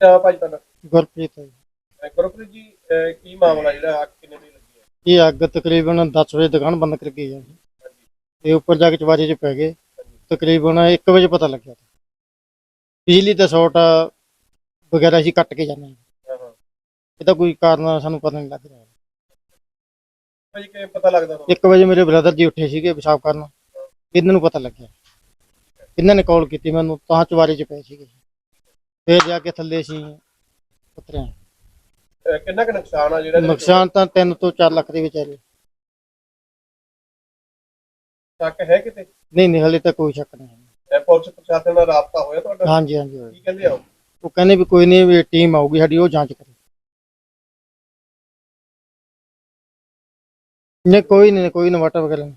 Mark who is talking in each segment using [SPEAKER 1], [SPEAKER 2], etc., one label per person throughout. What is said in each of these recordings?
[SPEAKER 1] ਕਿਆ ਭਾਈ ਤੁਹਾਡਾ?
[SPEAKER 2] ਗੁਰਪ੍ਰੀਤ ਹੈ ਜੀ।
[SPEAKER 1] ਅਹ ਗੁਰਪ੍ਰੀਤ ਜੀ ਅਹ ਕੀ ਮਾਮਲਾ ਜਿਹੜਾ ਅੱਗ ਕਿੰਨੇ ਦੀ ਲੱਗੀ ਹੈ?
[SPEAKER 2] ਇਹ ਅੱਗ ਤਕਰੀਬਨ 10 ਵਜੇ ਦੁਕਾਨ ਬੰਦ ਕਰ ਗਈ ਹੈ। ਜੀ। ਤੇ ਉੱਪਰ ਜਾ ਕੇ ਚਵਾਰੇ 'ਚ ਪੈ ਗਏ। ਤਕਰੀਬਨ 1 ਵਜੇ ਪਤਾ ਲੱਗਿਆ ਬਿਜਲੀ ਦਾ ਸ਼ਾਰਟ ਵਗੈਰਾ ਅਸੀਂ ਕੱਟ ਕੇ ਜਾਂਦੇ ਹਾਂ।
[SPEAKER 1] ਹਾਂ ਹਾਂ।
[SPEAKER 2] ਇਹਦਾ ਕੋਈ ਕਾਰਨ ਸਾਨੂੰ ਪਤਾ ਨਹੀਂ ਲੱਗ ਰਿਹਾ।
[SPEAKER 1] ਭਾਈ ਕਿਵੇਂ ਪਤਾ ਲੱਗਦਾ ਤੁਹਾਨੂੰ?
[SPEAKER 2] 1 ਵਜੇ ਮੇਰੇ ਬ੍ਰਦਰ ਜੀ ਉੱਠੇ ਸੀਗੇ ਪਿਸ਼ਾਬ ਕਰਨ। ਇਹਨਾਂ ਨੂੰ ਪਤਾ ਲੱਗਿਆ। ਇਹਨਾਂ ਨੇ ਕਾਲ ਕੀਤੀ ਮੈਨੂੰ ਤਾਂ ਚਵਾਰੇ 'ਚ ਪਏ ਸੀਗੇ। ਫੇਰ ਜਾ ਕੇ ਥੱਲੇ ਸੀ ਉਤਰਿਆ
[SPEAKER 1] ਅਹ ਕਿੰਨਾ ਕੁ ਨੁਕਸਾਨ ਆ ਜਿਹੜਾ ਇਹਦੇ ਵਿੱਚ
[SPEAKER 2] ਨੁਕਸਾਨ ਤਾਂ 3 ਤੋਂ 4 ਲੱਖ ਦੇ ਵਿਚਾਰੇ।
[SPEAKER 1] ਸ਼ੱਕ ਹੈ ਕਿਤੇ?
[SPEAKER 2] ਨਹੀਂ ਨਹੀਂ ਹਲੇ ਤਾਂ ਕੋਈ ਸ਼ੱਕ ਨਹੀਂ ਹੈ।
[SPEAKER 1] ਇਹ ਪੁਲਿਸ ਪ੍ਰਸ਼ਾਸਨ ਨਾਲ ਰਾਬਤਾ ਹੋਇਆ ਤੁਹਾਡਾ?
[SPEAKER 2] ਹਾਂਜੀ ਹਾਂਜੀ ਹੋਇਆ।
[SPEAKER 1] ਕੀ ਕਹਿੰਦੇ ਆ ਉਹ?
[SPEAKER 2] ਉਹ ਕਹਿੰਦੇ ਵੀ ਕੋਈ ਨਹੀਂ ਵੀ ਟੀਮ ਆਊਗੀ ਸਾਡੀ ਉਹ ਜਾਂਚ ਕਰੇ। ਨਹੀਂ ਕੋਈ ਨਹੀਂ ਕੋਈ ਇਨਵਰਟਰ ਵਗੈਰਾ ਨਹੀਂ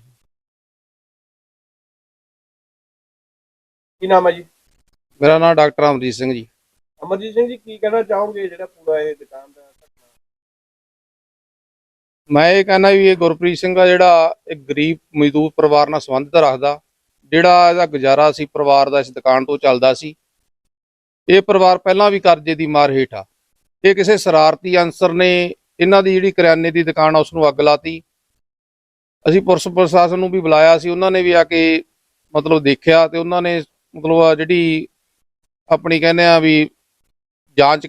[SPEAKER 1] ਕੀ ਨਾਮ ਹੈ ਜੀ?
[SPEAKER 3] ਮੇਰਾ ਨਾਮ ਡਾਕਟਰ ਅਮਰੀਤ ਸਿੰਘ ਜੀ।
[SPEAKER 1] ਅਮਰਜੀਤ ਸਿੰਘ ਜੀ, ਕੀ ਕਹਿਣਾ ਚਾਹੋਗੇ ਜਿਹੜਾ ਪੂਰਾ ਇਹ ਦੁਕਾਨ ਦਾ
[SPEAKER 3] ਮੈਂ ਇਹ ਕਹਿੰਦਾ ਵੀ ਇਹ ਗੁਰਪ੍ਰੀਤ ਸਿੰਘ ਆ ਜਿਹੜਾ ਇੱਕ ਗਰੀਬ ਮਜ਼ਦੂਰ ਪਰਿਵਾਰ ਨਾਲ ਸੰਬੰਧਿਤ ਰੱਖਦਾ, ਜਿਹੜਾ ਇਹਦਾ ਗੁਜ਼ਾਰਾ ਸੀ ਪਰਿਵਾਰ ਦਾ ਇਸ ਦੁਕਾਨ ਤੋਂ ਚੱਲਦਾ ਸੀ। ਇਹ ਪਰਿਵਾਰ ਪਹਿਲਾਂ ਵੀ ਕਰਜ਼ੇ ਦੀ ਮਾਰ ਹੇਠ ਆ। ਇਹ ਕਿਸੇ ਸ਼ਰਾਰਤੀ ਅਨਸਰ ਨੇ ਇਹਨਾਂ ਦੀ ਜਿਹੜੀ ਕਰਿਆਨੇ ਦੀ ਦੁਕਾਨ ਆ ਉਸ ਨੂੰ ਅੱਗ ਲਾਤੀ। ਅਸੀਂ ਪੁਲਿਸ ਪ੍ਰਸ਼ਾਸਨ ਨੂੰ ਵੀ ਬੁਲਾਇਆ ਸੀ, ਉਹਨਾਂ ਨੇ ਵੀ ਆ ਕੇ ਮਤਲਬ ਦੇਖਿਆ ਤੇ ਉਹਨਾਂ ਨੇ ਮਤਲਬ ਜਿਹੜੀ ਆਪਣੀ ਕਹਿੰਦੇ ਆ ਵੀ ਜਾਂਚ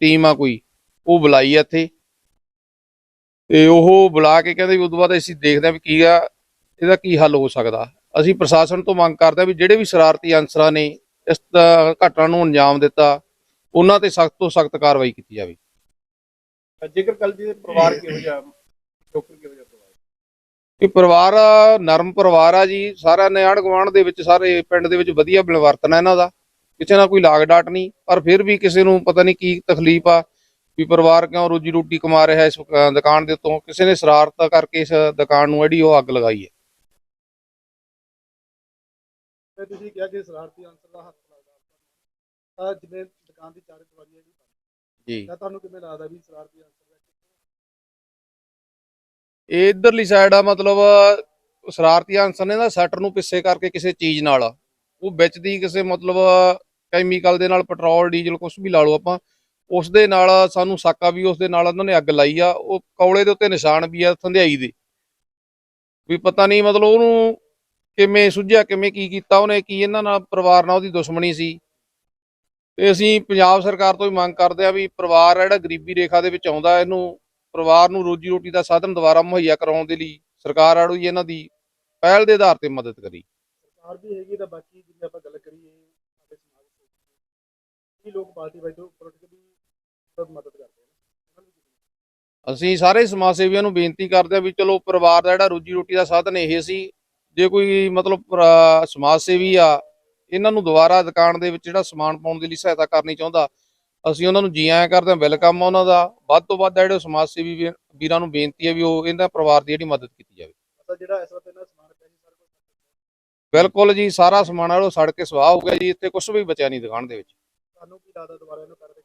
[SPEAKER 3] ਟੀਮ ਆ ਕੋਈ ਉਹ ਬੁਲਾਈ ਆ ਇੱਥੇ। ਤੇ ਉਹ ਬੁਲਾ ਕੇ ਕਹਿੰਦੇ ਵੀ ਉਦੋਂ ਬਾਅਦ ਅਸੀਂ ਦੇਖਦੇ ਹਾਂ ਵੀ ਕੀ ਆ ਇਹਦਾ ਕੀ ਹੱਲ ਹੋ ਸਕਦਾ। ਅਸੀਂ ਪ੍ਰਸ਼ਾਸਨ ਤੋਂ ਮੰਗ ਕਰਦੇ ਹਾਂ ਵੀ ਜਿਹੜੇ ਵੀ ਸ਼ਰਾਰਤੀ ਅਨਸਰਾਂ ਨੇ ਇਸ ਘਟਨਾ ਨੂੰ ਅੰਜਾਮ ਦਿੱਤਾ ਉਹਨਾਂ ਤੇ ਸਖਤ ਤੋਂ ਸਖਤ ਕਾਰਵਾਈ ਕੀਤੀ ਜਾਵੇ।
[SPEAKER 1] ਜੇਕਰ ਕੱਲ ਜੀ ਦੇ ਪਰਿਵਾਰ ਕਿਹੋ ਜਿਹਾ ਸ਼ੋਕਰ ਕਿਹੋ ਜਿਹਾ ਪਰਿਵਾਰ?
[SPEAKER 3] ਇਹ ਪਰਿਵਾਰ ਨਰਮ ਪਰਿਵਾਰ ਆ ਜੀ ਸਾਰਿਆਂ ਨੇ ਆਂਢ ਗੁਆਂਢ ਦੇ ਵਿੱਚ ਸਾਰੇ ਪਿੰਡ ਦੇ ਵਿੱਚ ਵਧੀਆ ਮਿਲਵਰਤਨ ਹੈ ਇਹਨਾਂ ਦਾ। ਕਿਸੇ ਨਾਲ ਕੋਈ ਲਾਗ ਡਾਟ ਨਹੀਂ ਪਰ ਫਿਰ ਵੀ ਕਿਸੇ ਨੂੰ ਪਤਾ ਨਹੀਂ ਕੀ ਤਕਲੀਫ ਆ ਵੀ ਪਰਿਵਾਰ ਕਿਉਂ ਰੋਜੀ ਰੋਟੀ ਕਮਾ ਰਿਹਾ ਇਸ ਦੁਕਾਨ ਦੇ ਉੱਤੋਂ। ਕਿਸੇ ਨੇ ਸ਼ਰਾਰਤ ਕਰਕੇ ਇਸ ਦੁਕਾਨ ਨੂੰ ਜਿਹੜੀ ਉਹ ਅੱਗ ਲਗਾਈ ਹੈ।
[SPEAKER 4] ਤੇ ਤੁਸੀਂ ਕਿਹਾ ਕਿ ਸ਼ਰਾਰਤੀ ਅੰਸਰ ਦਾ ਹੱਥ ਲੱਗਦਾ। ਤਾਂ ਜਿਵੇਂ ਦੁਕਾਨ ਦੀ ਚਾਰੇ ਦੀਵਾਰੀ ਹੈ ਜੀ।
[SPEAKER 3] ਜੀ
[SPEAKER 4] ਤਾਂ ਤੁਹਾਨੂੰ ਕਿਵੇਂ ਲੱਗਦਾ ਵੀ ਸ਼ਰਾਰਤੀ ਅੰਸਰ ਦਾ
[SPEAKER 3] ਇਹ ਇਧਰਲੀ ਸਾਈਡ ਆ ਮਤਲਬ ਸ਼ਰਾਰਤੀ ਅਨਸਰ ਨੇ ਨਾ ਸ਼ਟਰ ਨੂੰ ਪਿੱਛੇ ਕਰਕੇ ਕਿਸੇ ਚੀਜ਼ ਨਾਲ ਉਹ ਵਿੱਚ ਦੀ ਕਿਸੇ ਮਤਲਬ ਕੈਮੀਕਲ ਦੇ ਨਾਲ ਪੈਟਰੋਲ ਡੀਜ਼ਲ ਕੁਝ ਵੀ ਲਾ ਲਓ ਆਪਾਂ ਉਸ ਦੇ ਨਾਲ ਸਾਨੂੰ ਸਾਕਾ ਵੀ ਉਸ ਦੇ ਨਾਲ ਉਹਨਾਂ ਨੇ ਅੱਗ ਲਾਈ ਆ, ਉਹ ਕੌਲੇ ਦੇ ਉੱਤੇ ਨਿਸ਼ਾਨ ਵੀ ਆ ਥੰਧਿਆਈ ਦੇ। ਵੀ ਪਤਾ ਨਹੀਂ ਮਤਲਬ ਉਹਨੂੰ ਕਿਵੇਂ ਸੁਝਿਆ, ਕਿਵੇਂ ਕੀ ਕੀਤਾ ਉਹਨੇ, ਕੀ ਇਹਨਾਂ ਨਾਲ ਪਰਿਵਾਰ ਨਾਲ ਉਹਦੀ ਦੁਸ਼ਮਣੀ ਸੀ। ਤੇ ਅਸੀਂ ਪੰਜਾਬ ਸਰਕਾਰ ਤੋਂ ਵੀ ਮੰਗ ਕਰਦੇ ਆ ਵੀ ਪਰਿਵਾਰ ਜਿਹੜਾ ਗਰੀਬੀ ਰੇਖਾ ਦੇ ਵਿੱਚ ਆਉਂਦਾ, ਇਹਨੂੰ ਪਰਿਵਾਰ ਨੂੰ ਰੋਜੀ ਰੋਟੀ ਦਾ ਸਾਧਨ ਦੁਬਾਰਾ ਮੁਹੱਈਆ ਕਰਾਉਣ ਦੇ ਲਈ ਸਰਕਾਰ ਆੜੂ ਹੀ ਇਹਨਾਂ ਦੀ ਪਹਿਲ ਦੇ ਆਧਾਰ ਤੇ ਮਦਦ ਕਰੀ।
[SPEAKER 4] ਸਰਕਾਰ ਵੀ ਹੈਗੀ ਤਾਂ ਬਾਕੀ ਜਿਵੇਂ ਆਪਾਂ ਗੱਲ ਕਰੀਏ ਕੀ ਲੋਕ ਪਾਰਟੀ ਬੈਠੇ ਉੱਪਰ ਉੱਠ ਕੇ ਵੀ ਸਭ ਮਦਦ ਕਰਦੇ
[SPEAKER 3] ਅਸੀਂ ਸਾਰੇ ਸਮਾਜ ਸੇਵੀਆਂ ਨੂੰ ਬੇਨਤੀ ਕਰਦੇ ਆ ਵੀ ਚਲੋ ਪਰਿਵਾਰ ਦਾ ਜਿਹੜਾ ਰੋਜੀ ਰੋਟੀ ਦਾ ਸਾਧਨ ਇਹ ਸੀ ਜੇ ਕੋਈ ਮਤਲਬ ਸਮਾਜ ਸੇਵੀ ਆ ਇਹਨਾਂ ਨੂੰ ਦੁਬਾਰਾ ਦੁਕਾਨ ਦੇ ਵਿੱਚ ਜਿਹੜਾ ਸਮਾਨ ਪਾਉਣ ਦੇ ਲਈ ਸਹਾਇਤਾ ਕਰਨੀ ਚਾਹੁੰਦਾ ਅਸੀਂ ਉਹਨਾਂ ਨੂੰ ਜੀ ਆਇਆਂ ਕਰਦੇ ਹਾਂ ਵੈਲਕਮ ਆ ਉਹਨਾਂ ਦਾ। ਵੱਧ ਤੋਂ ਵੱਧ ਜਿਹੜੇ ਸਮਾਜ ਸੇਵੀ ਵੀ- ਵੀਰਾਂ ਨੂੰ ਬੇਨਤੀ ਹੈ ਵੀ ਉਹ ਇਹਨਾਂ ਪਰਿਵਾਰ ਦੀ ਜਿਹੜੀ ਮਦਦ ਕੀਤੀ ਜਾਵੇ।
[SPEAKER 4] ਪਤਾ ਜਿਹੜਾ ਇਸ ਵਕਤ ਇਹਨਾਂ ਸਮਾਨ ਪਿਆ ਸੀ ਸਾਰਾ ਕੁਝ
[SPEAKER 3] ਬਿਲਕੁਲ ਜੀ ਸਾਰਾ ਸਮਾਨ ਆ ਉਹ ਸੜ ਕੇ ਸਵਾਹ ਹੋ ਗਿਆ ਜੀ ਇੱਥੇ ਕੁਝ ਵੀ ਬਚਿਆ ਨਹੀਂ ਦੁਕਾਨ ਦੇ ਵਿੱਚ।
[SPEAKER 4] ਤੁਹਾਨੂੰ ਕੀ ਲੱਗਦਾ ਦੁਬਾਰਾ ਇਹਨੂੰ ਕਰਦੇ